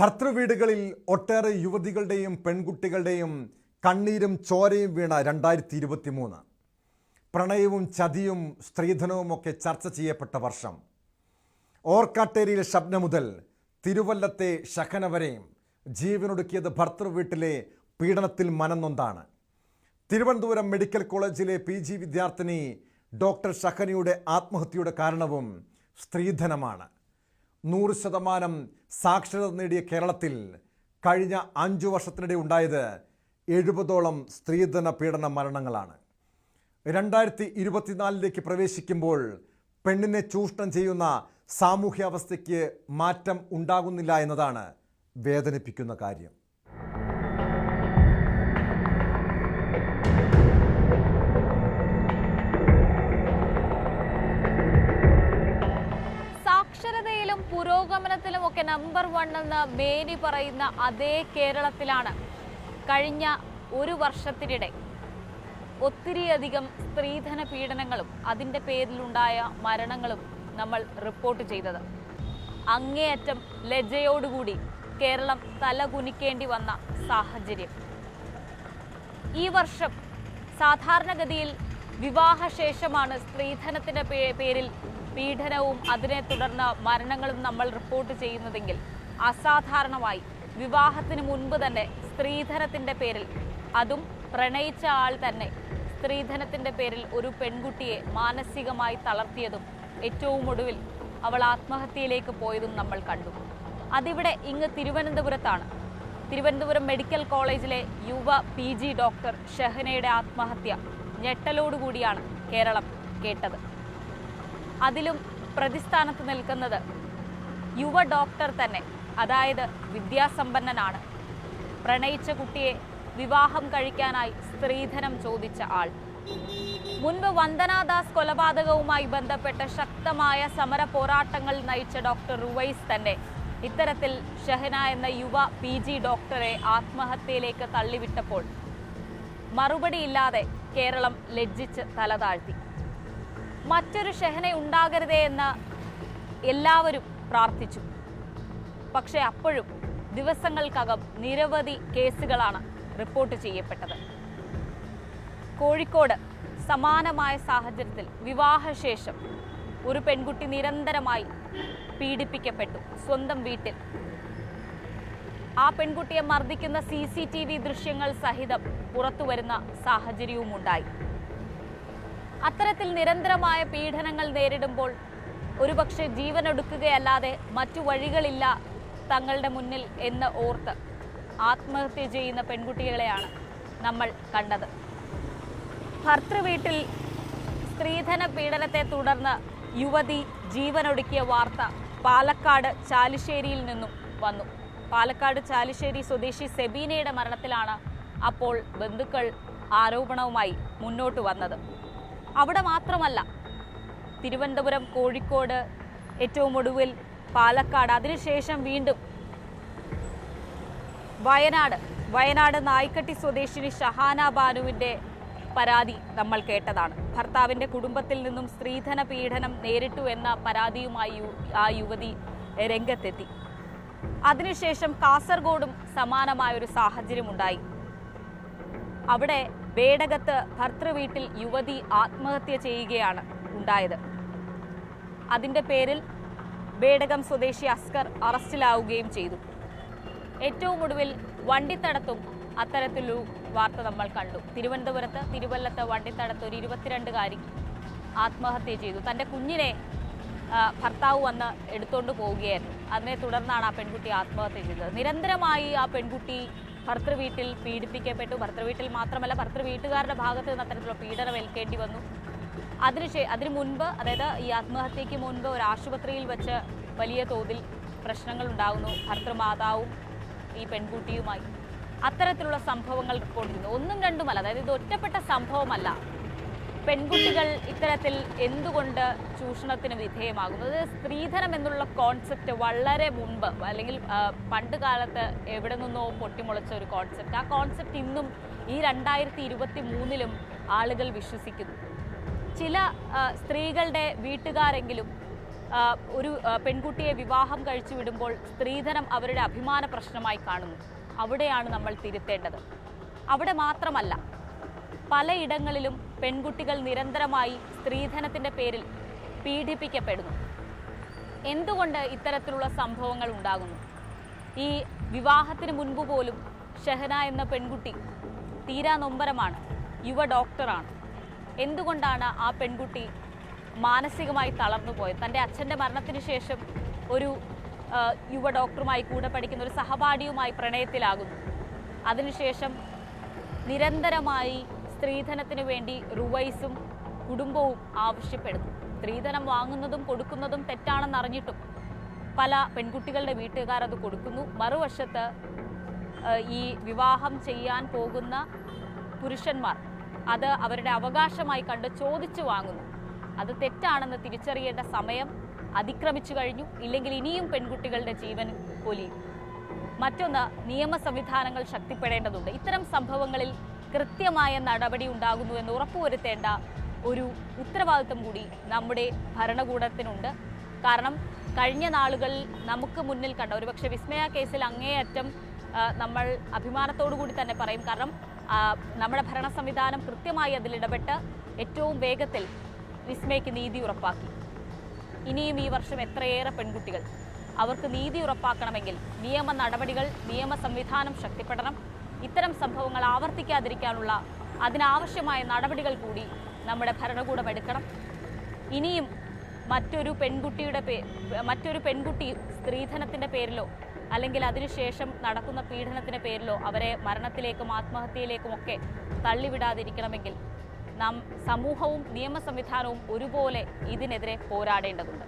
ഭർത്തൃവീടുകളിൽ ഒട്ടേറെ യുവതികളുടെയും പെൺകുട്ടികളുടെയും കണ്ണീരും ചോരയും വീണ രണ്ടായിരത്തി ഇരുപത്തി മൂന്ന് പ്രണയവും ചതിയും സ്ത്രീധനവും ഒക്കെ ചർച്ച ചെയ്യപ്പെട്ട വർഷം. ഓർക്കാട്ടേരിയിലെ ഷബ്ന മുതൽ തിരുവല്ലത്തെ ശഖന വരെയും ജീവനൊടുക്കിയത് ഭർത്തൃവീട്ടിലെ പീഡനത്തിൽ മനന്നൊന്താണ് തിരുവനന്തപുരം മെഡിക്കൽ കോളേജിലെ പി ജി വിദ്യാർത്ഥിനി ഡോക്ടർ ഷഹനയുടെ ആത്മഹത്യയുടെ കാരണവും സ്ത്രീധനമാണ്. നൂറ് ശതമാനം സാക്ഷരത നേടിയ കേരളത്തിൽ കഴിഞ്ഞ അഞ്ചു വർഷത്തിനിടെ ഉണ്ടായത് എഴുപതോളം സ്ത്രീധന പീഡന മരണങ്ങളാണ്. രണ്ടായിരത്തി ഇരുപത്തിനാലിലേക്ക് പ്രവേശിക്കുമ്പോൾ പെണ്ണിനെ ചൂഷണം ചെയ്യുന്ന സാമൂഹ്യാവസ്ഥയ്ക്ക് മാറ്റം ഉണ്ടാകുന്നില്ല എന്നതാണ് വേദനിപ്പിക്കുന്ന കാര്യം. പുരോഗമനത്തിലും ഒക്കെ നമ്പർ വൺ എന്ന് മേനി പറയുന്ന അതേ കേരളത്തിലാണ്. കഴിഞ്ഞ ഒരു വർഷത്തിനിടെ ഒത്തിരിയധികം സ്ത്രീധന പീഡനങ്ങളും അതിന്റെ പേരിലുണ്ടായ മരണങ്ങളും നമ്മൾ റിപ്പോർട്ട് ചെയ്തത്. അങ്ങേയറ്റം ലജ്ജയോടുകൂടി കേരളം തലകുനിക്കേണ്ടി വന്ന സാഹചര്യം. ഈ വർഷം സാധാരണഗതിയിൽ വിവാഹശേഷമാണ് സ്ത്രീധനത്തിന്റെ പേരിൽ പീഡനവും അതിനെ തുടർന്ന് മരണങ്ങളും നമ്മൾ റിപ്പോർട്ട് ചെയ്യുന്നതെങ്കിൽ അസാധാരണമായി വിവാഹത്തിന് മുൻപ് തന്നെ സ്ത്രീധനത്തിന്റെ പേരിൽ അതും പ്രണയിച്ച ആൾ തന്നെ സ്ത്രീധനത്തിന്റെ പേരിൽ ഒരു പെൺകുട്ടിയെ മാനസികമായി തളർത്തിയതും ഏറ്റവും ഒടുവിൽ അവൾ ആത്മഹത്യയിലേക്ക് പോയതും നമ്മൾ കണ്ടു. അതിവിടെ ഇങ്ങ് തിരുവനന്തപുരത്താണ്. തിരുവനന്തപുരം മെഡിക്കൽ കോളേജിലെ യുവ പി ഡോക്ടർ ഷെഹനയുടെ ആത്മഹത്യ ഞെട്ടലോടുകൂടിയാണ് കേരളം കേട്ടത്. അതിലും പ്രതിസ്ഥാനത്ത് നിൽക്കുന്നത് യുവ ഡോക്ടർ തന്നെ. അതായത് വിദ്യാസമ്പന്നനാണ്. പ്രണയിച്ച കുട്ടിയെ വിവാഹം കഴിക്കാനായി സ്ത്രീധനം ചോദിച്ച ആൾ. മുൻപ് വന്ദനാദാസ് കൊലപാതകവുമായി ബന്ധപ്പെട്ട ശക്തമായ സമര പോരാട്ടങ്ങൾ നയിച്ച ഡോക്ടർ റുവൈസ് തന്നെ ഇത്തരത്തിൽ ഷഹന എന്ന യുവ പി ജി ഡോക്ടറെ ആത്മഹത്യയിലേക്ക് തള്ളിവിട്ടപ്പോൾ മറുപടിയില്ലാതെ കേരളം ലജ്ജിച്ച് തലതാഴ്ത്തി. മറ്റൊരു ഷഹന ഉണ്ടാകരുതേ എന്ന് എല്ലാവരും പ്രാർത്ഥിച്ചു. പക്ഷേ അപ്പോഴും ദിവസങ്ങൾക്കകം നിരവധി കേസുകളാണ് റിപ്പോർട്ട് ചെയ്യപ്പെട്ടത്. കോഴിക്കോട് സമാനമായ സാഹചര്യത്തിൽ വിവാഹശേഷം ഒരു പെൺകുട്ടി നിരന്തരമായി പീഡിപ്പിക്കപ്പെട്ടു സ്വന്തം വീട്ടിൽ. ആ പെൺകുട്ടിയെ മർദ്ദിക്കുന്ന സി സി ടി വി ദൃശ്യങ്ങൾ സഹിതം പുറത്തുവരുന്ന സാഹചര്യവുമുണ്ടായി. അത്തരത്തിൽ നിരന്തരമായ പീഡനങ്ങൾ നേരിടുമ്പോൾ ഒരുപക്ഷെ ജീവനൊടുക്കുകയല്ലാതെ മറ്റു വഴികളില്ല തങ്ങളുടെ മുന്നിൽ എന്ന് ഓർത്ത് ആത്മഹത്യ ചെയ്യുന്ന പെൺകുട്ടികളെയാണ് നമ്മൾ കണ്ടത്. ഭർത്തൃവീട്ടിൽ സ്ത്രീധന പീഡനത്തെ തുടർന്ന് യുവതി ജീവനൊടുക്കിയ വാർത്ത പാലക്കാട് ചാലിശ്ശേരിയിൽ നിന്നും വന്നു. പാലക്കാട് ചാലിശ്ശേരി സ്വദേശി സെബീനയുടെ മരണത്തിലാണ് അപ്പോൾ ബന്ധുക്കൾ ആരോപണവുമായി മുന്നോട്ട് വന്നത്. അവിടെ മാത്രമല്ല തിരുവനന്തപുരം കോഴിക്കോട് ഏറ്റവും ഒടുവിൽ പാലക്കാട് അതിനുശേഷം വീണ്ടും വയനാട് വയനാട് നായിക്കട്ടി സ്വദേശിനി ഷഹാന ബാനുവിന്റെ പരാതി നമ്മൾ കേട്ടതാണ്. ഭർത്താവിന്റെ കുടുംബത്തിൽ നിന്നും സ്ത്രീധന പീഡനം നേരിട്ടു എന്ന പരാതിയുമായി ആ യുവതി രംഗത്തെത്തി. അതിനുശേഷം കാസർഗോഡും സമാനമായ ഒരു സാഹചര്യമുണ്ടായി. അവിടെ ബേടകത്ത് ഭർത്തൃവീട്ടിൽ യുവതി ആത്മഹത്യ ചെയ്യുകയാണ് ഉണ്ടായത്. അതിന്റെ പേരിൽ വേടകം സ്വദേശി അസ്കർ അറസ്റ്റിലാവുകയും ചെയ്തു. ഏറ്റവും ഒടുവിൽ വണ്ടിത്തടത്തും അത്തരത്തിലൊരു വാർത്ത നമ്മൾ കണ്ടു. തിരുവനന്തപുരത്ത് തിരുവല്ലത്ത് വണ്ടിത്തടത്ത് ഒരു ഇരുപത്തിരണ്ടുകാരി ആത്മഹത്യ ചെയ്തു. തന്റെ കുഞ്ഞിനെ ഭർത്താവ് വന്ന് എടുത്തുകൊണ്ട് പോവുകയായിരുന്നു. അതിനെ തുടർന്നാണ് ആ പെൺകുട്ടി ആത്മഹത്യ ചെയ്തത്. നിരന്തരമായി ആ പെൺകുട്ടി ഭർത്തൃവീട്ടിൽ പീഡിപ്പിക്കപ്പെട്ടു. ഭർത്തൃവീട്ടിൽ മാത്രമല്ല ഭർത്തൃ വീട്ടുകാരുടെ ഭാഗത്ത് നിന്ന് അത്തരത്തിലുള്ള പീഡനം ഏൽക്കേണ്ടി വന്നു. അതിനുശേ അതിനു മുൻപ് അതായത് ഈ ആത്മഹത്യയ്ക്ക് മുൻപ് ഒരു ആശുപത്രിയിൽ വെച്ച് വലിയ തോതിൽ പ്രശ്നങ്ങൾ ഉണ്ടാകുന്നു ഭർത്തൃമാതാവും ഈ പെൺകുട്ടിയുമായി. അത്തരത്തിലുള്ള സംഭവങ്ങൾ റിപ്പോർട്ട് ചെയ്യുന്നു ഒന്നും രണ്ടുമല്ല അതായത് ഇത് ഒറ്റപ്പെട്ട സംഭവമല്ല. പെൺകുട്ടികൾ ഇത്തരത്തിൽ എന്തുകൊണ്ട് ചൂഷണത്തിന് വിധേയമാകുന്നത്? സ്ത്രീധനം എന്നുള്ള കോൺസെപ്റ്റ് വളരെ മുൻപ് അല്ലെങ്കിൽ പണ്ട് കാലത്ത് എവിടെ നിന്നോ പൊട്ടിമുളച്ച ഒരു കോൺസെപ്റ്റ് ആ കോൺസെപ്റ്റ് ഇന്നും ഈ രണ്ടായിരത്തി ഇരുപത്തി മൂന്നിലും ആളുകൾ വിശ്വസിക്കുന്നു. ചില സ്ത്രീകളുടെ വീട്ടുകാരെങ്കിലും ഒരു പെൺകുട്ടിയെ വിവാഹം കഴിച്ചു വിടുമ്പോൾ സ്ത്രീധനം അവരുടെ അഭിമാന പ്രശ്നമായി കാണുന്നു. അവിടെയാണ് നമ്മൾ തിരുത്തേണ്ടത്. അവിടെ മാത്രമല്ല പലയിടങ്ങളിലും പെൺകുട്ടികൾ നിരന്തരമായി സ്ത്രീധനത്തിന്റെ പേരിൽ പീഡിപ്പിക്കപ്പെടുന്നു. എന്തുകൊണ്ട് ഇത്തരത്തിലുള്ള സംഭവങ്ങൾ ഉണ്ടാകുന്നു? ഈ വിവാഹത്തിന് മുൻപ് പോലും ഷെഹന എന്ന പെൺകുട്ടി തീരാ നൊമ്പരമാണ് യുവ ഡോക്ടറാണ്. എന്തുകൊണ്ടാണ് ആ പെൺകുട്ടി മാനസികമായി തളർന്നു പോയത്? തന്റെ അച്ഛന്റെ മരണത്തിന് ശേഷം ഒരു യുവ ഡോക്ടറുമായി കൂടെ പഠിക്കുന്ന ഒരു സഹപാഠിയുമായി പ്രണയത്തിലാകുന്നു. അതിനുശേഷം നിരന്തരമായി സ്ത്രീധനത്തിനു വേണ്ടി റുവൈസും കുടുംബവും ആവശ്യപ്പെടുന്നു. സ്ത്രീധനം വാങ്ങുന്നതും കൊടുക്കുന്നതും തെറ്റാണെന്ന് അറിഞ്ഞിട്ടും പല പെൺകുട്ടികളുടെ വീട്ടുകാർ അത് കൊടുക്കുന്നു. മറുവശത്ത് ഈ വിവാഹം ചെയ്യാൻ പോകുന്ന പുരുഷന്മാർ അത് അവരുടെ അവകാശമായി കണ്ട് ചോദിച്ചു വാങ്ങുന്നു. അത് തെറ്റാണെന്ന് തിരിച്ചറിയേണ്ട സമയം അതിക്രമിച്ചു കഴിഞ്ഞു. ഇല്ലെങ്കിൽ ഇനിയും പെൺകുട്ടികളുടെ ജീവൻ പൊലിയും. മറ്റൊന്ന് നിയമ സംവിധാനങ്ങൾ ശക്തിപ്പെടേണ്ടതുണ്ട്. ഇത്തരം സംഭവങ്ങളിൽ കൃത്യമായ നടപടി ഉണ്ടാകുന്നു എന്ന് ഉറപ്പുവരുത്തേണ്ട ഒരു ഉത്തരവാദിത്വം കൂടി നമ്മുടെ ഭരണകൂടത്തിനുണ്ട്. കാരണം കഴിഞ്ഞ നാളുകളിൽ നമുക്ക് മുന്നിൽ കണ്ട ഒരുപക്ഷെ വിസ്മയ കേസിൽ അങ്ങേയറ്റം നമ്മൾ അഭിമാനത്തോടു കൂടി തന്നെ പറയും. കാരണം നമ്മുടെ ഭരണ സംവിധാനം കൃത്യമായി അതിലിടപെട്ട് ഏറ്റവും വേഗത്തിൽ വിസ്മയ്ക്ക് നീതി ഉറപ്പാക്കി. ഇനിയും ഈ വർഷം എത്രയേറെ പെൺകുട്ടികൾ അവർക്ക് നീതി ഉറപ്പാക്കണമെങ്കിൽ നിയമ നടപടികൾ നിയമ സംവിധാനം ശക്തിപ്പെടണം. ഇത്തരം സംഭവങ്ങൾ ആവർത്തിക്കാതിരിക്കാനുള്ള അതിനാവശ്യമായ നടപടികൾ കൂടി നമ്മുടെ ഭരണകൂടം എടുക്കണം. ഇനിയും മറ്റൊരു പെൺകുട്ടിയുടെ പേ മറ്റൊരു പെൺകുട്ടി സ്ത്രീധനത്തിന്റെ പേരിലോ അല്ലെങ്കിൽ അതിനുശേഷം നടക്കുന്ന പീഡനത്തിന്റെ പേരിലോ അവരെ മരണത്തിലേക്കും ആത്മഹത്യയിലേക്കും ഒക്കെ തള്ളിവിടാതിരിക്കണമെങ്കിൽ നാം സമൂഹവും നിയമ സംവിധാനവും ഒരുപോലെ ഇതിനെതിരെ പോരാടേണ്ടതുണ്ട്.